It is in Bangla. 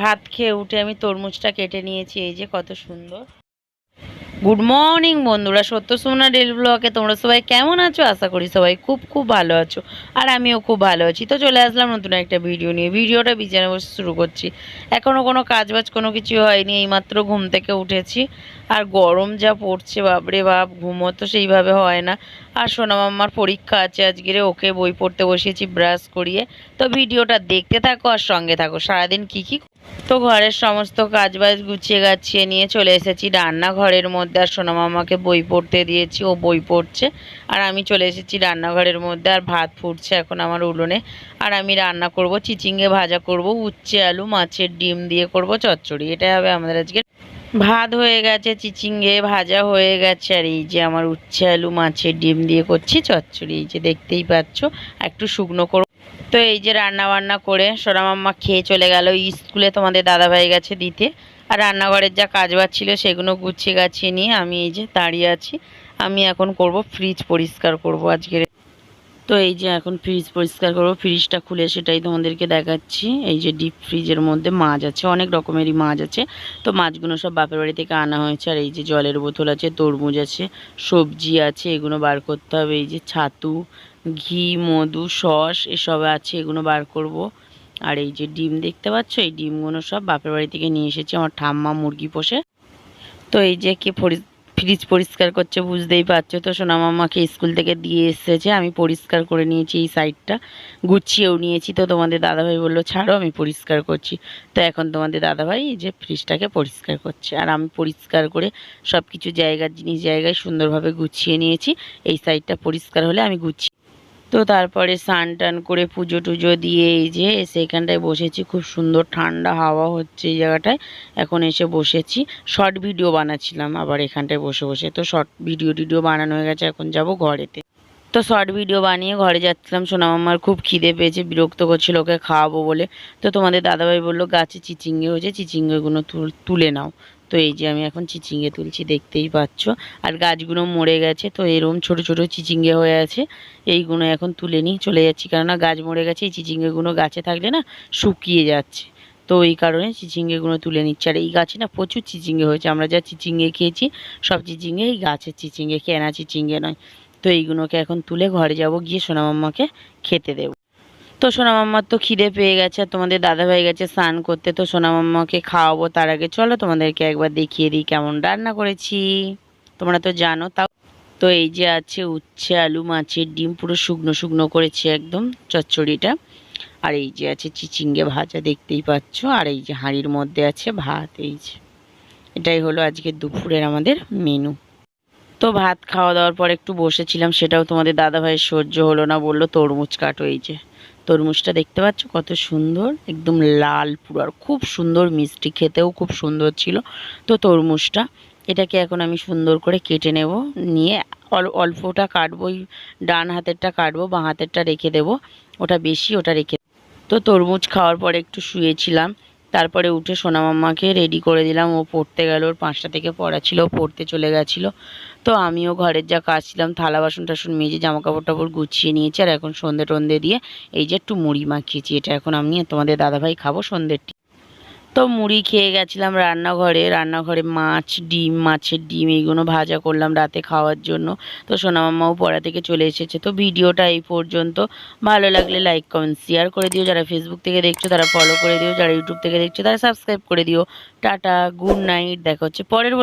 ভাত খেয়ে উঠে আমি তরমুজটা কেটে নিয়েছি, এই যে কত সুন্দর। গুড মর্নিং বন্ধুরা সত্য সোনা ডেল ব্লকে তোমরা সবাই কেমন আছো? আশা করি সবাই খুব খুব ভালো আছো, আর আমিও খুব ভালো আছি। তো চলে আসলাম নতুন একটা ভিডিও নিয়ে। ভিডিওটা বিছানা বসে শুরু করছি। এখনও কোনো কাজ বাজ কোনো কিছু হয়নি, এইমাত্র ঘুম থেকে উঠেছি। আর গরম যা পড়ছে, বাপরে বাপ, ঘুমও তো সেইভাবে হয় না। আর সোনামাম্মার পরীক্ষা আছে আজকের, ওকে বই পড়তে বসিয়েছি, ব্রাশ করিয়ে। তো ভিডিওটা দেখতে থাকো আর সঙ্গে থাকো। সারাদিন কী কী তো ঘরের সমস্ত কাজ বাজ গুছিয়ে গাছিয়ে নিয়ে চলে এসেছি। রান্নাঘরের মধ্যে, আর সোনামামাকে বই পড়তে দিয়েছি, ও বই পড়ছে। আর আমি চলে এসেছি রান্নাঘরের মধ্যে, আর ভাত ফুটছে এখন আমার উলোনে। আর আমি রান্না করব, চিচিঙ্গে ভাজা করব, উচ্ছে আলু, মাছের ডিম দিয়ে করব, চচ্চড়ি। এটাই হবে আমাদের আজকে ভাত হয়ে গেছে, চিচিঙ্গে ভাজা হয়ে গেছে। আর এই যে আমার উচ্ছে আলু, মাছের ডিম দিয়ে করছি, চচ্চড়ি। এই যে দেখতেই পাচ্ছ, একটু শুকনো করব। তো এই যে রান্না বান্না করে সোনামাম্মা খেয়ে চলে গেল। স্কুলে তোমাদের দাদাভাই গেছে দিতে। আর রান্নাঘরের যা কাজ বাজ ছিল সেগুলো গুছিয়ে গাছিয়ে নিয়ে আমি এই যে দাঁড়িয়ে আছি। আমি এখন করব ফ্রিজ পরিষ্কার করব আজকের। তো এই যে এখন ফ্রিজ পরিষ্কার করব ফ্রিজটা খুলে সেটাই তোমাদেরকে দেখাচ্ছি। এই যে ডিপ ফ্রিজের মধ্যে মাছ আছে, অনেক রকমেরই মাছ আছে। তো মাছগুলো সব বাপের বাড়ি থেকে আনা হয়েছে, আর এই যে জলের বোতল আছে, তরমুজ আছে, সবজি আছে, এগুলো বার করতে হবে। এই যে ছাতু, ঘি, মধু, সস, এসব আছে, এগুলো বার করব। আর এই যে ডিম দেখতে পাচ্ছ, এই ডিমগুলো সব বাপের বাড়ি থেকে নিয়ে এসেছি আমার ঠাম্মা মুরগি পোষে। তো এই যে কে ফ্রিজ পরিষ্কার করছে, বুঝতেই পারছ তো। সোনামাম্মাকে স্কুল থেকে দিয়ে এসেছে, আমি পরিষ্কার করে নিয়েছি এই সাইডটা গুছিয়েও নিয়েছি তো, তোমাদের দাদাভাই বলল, ছাড়ো, আমি পরিষ্কার করছি। তো এখন তোমাদের দাদাভাই এই যে ফ্রিজটাকে পরিষ্কার করছে। আর আমি পরিষ্কার করে সব কিছু জায়গার জিনিস জায়গায় সুন্দরভাবে গুছিয়ে নিয়েছি। এই সাইডটা পরিষ্কার হলে আমি গুছিয়ে তো তারপরে স্নান টান করে পুজো টুজো দিয়ে এই যে এসে এখানটায় বসেছি। খুব সুন্দর ঠান্ডা হাওয়া হচ্ছে এই জায়গাটায়। এখন এসে বসেছি। শর্ট ভিডিও বানাচ্ছিলাম আবার এখানটায় বসে বসে। তো শর্ট ভিডিও টিডিও বানানো হয়ে গেছে, এখন যাব ঘরেতে। তো শর্ট ভিডিও বানিয়ে ঘরে যাচ্ছিলাম। সোনামাম্মার খুব খিদে পেয়েছে, বিরক্ত করছিল ওকে খাওয়াবো বলে। তো তোমাদের দাদাভাই বলল, গাছে চিচিঙ্গে হয়েছে, চিচিঙ্গেগুলো তুল- তুলে নাও। তো এই যে আমি এখন চিচিঙ্গে তুলছি, দেখতেই পাচ্ছ। আর গাছগুলো মরে গেছে, তো এরকম ছোট ছোট চিচিঙ্গে হয়ে আছে। এইগুলো এখন তুলে নিই, চলে যাচ্ছি। কেননা গাছ মরে গেছে, এই চিচিঙ্গেগুলো গাছে থাকলে না শুকিয়ে যাচ্ছে। তো এই কারণে চিচিঙ্গেগুলো তুলে নিচ্ছে। আর এই গাছে না প্রচুর চিচিঙ্গে হয়েছে। আমরা যা চিচিঙ্গে খেয়েছি, সব চিচিঙ্গে, এই গাছের চিচিঙ্গে, কেনা চিচিঙ্গে নয়। তো এইগুলোকে এখন তুলে ঘরে যাব, গিয়ে সোনামাম্মাকে খেতে দেবো। তো সোনামাম্মার তো খিদে পেয়ে গেছে তোমাদের দাদা ভাই গেছে স্নান করতে, তো সোনামাম্মাকে খাওয়াবো তার আগে। চলো তোমাদেরকে একবার দেখিয়ে দিই কেমন রান্না করেছি। তোমরা তো জানো তাও। তো এই যে আছে উচ্ছে, আলু, মাছের ডিম, পুরো শুকনো শুকনো করেছি একদম চচ্চড়িটা। আর এই যে আছে চিচিঙ্গে ভাজা দেখতেই পাচ্ছ, আর এই যে হাঁড়ির মধ্যে আছে ভাত, এই যে। এটাই হলো আজকে দুপুরের আমাদের মেনু তো ভাত খাওয়া দাওয়ার পর একটু বসেছিলাম, সেটাও তোমাদের দাদা ভাইয়ের সহ্য হলো না, বলল তরমুজ কাটো যে। তরমুজটা দেখতে পাচ্ছ কত সুন্দর, একদম লাল পুরো, আর খুব সুন্দর মিষ্টি, খেতেও খুব সুন্দর ছিল। তো তরমুজটা, এটাকে এখন আমি সুন্দর করে কেটে নেব, নিয়ে অল- অল্পটা কাটবো, ওই ডান হাতেরটা কাটবো, বাঁ হাতেরটা রেখে দেবো, ওটা বেশি ওটা রেখে তো তরমুজ খাওয়ার পরে একটু শুয়েছিলাম তারপরে উঠে সোনামাম্মাকে রেডি করে দিলাম। ও পড়তে গেল, ওর পাঁচটা থেকে পড়া ছিল পড়তে চলে গেছিল। তো আমিও ঘরের যা কাজ ছিলাম, থালা বাসন টাসন মেজে জামা কাপড় টাপড় গুছিয়ে নিয়েছি। আর এখন সন্ধে টন্ধে দিয়ে এই যে একটু মুড়ি মাখিয়েছি, এটা এখন আমি তোমাদের দাদাভাই খাব সন্ধ্যের তো মুড়ি খেয়ে গেছিলাম রান্নাঘরে। রান্নাঘরে মাছ, ডিম, মাছের ডিম এইগুলো ভাজা করলাম রাতে খাওয়ার জন্য। তো সোনামাম্মাও পড়া থেকে চলে এসেছে। তো ভিডিওটা এই পর্যন্ত। ভালো লাগলে লাইক কমেন্ট শেয়ার করে দিও। যারা ফেসবুক থেকে দেখছ, তারা ফলো করে দিও। যারা ইউটিউব থেকে দেখছ, তারা সাবস্ক্রাইব করে দিও। টাটা গুড নাইট দেখা হচ্ছে পরের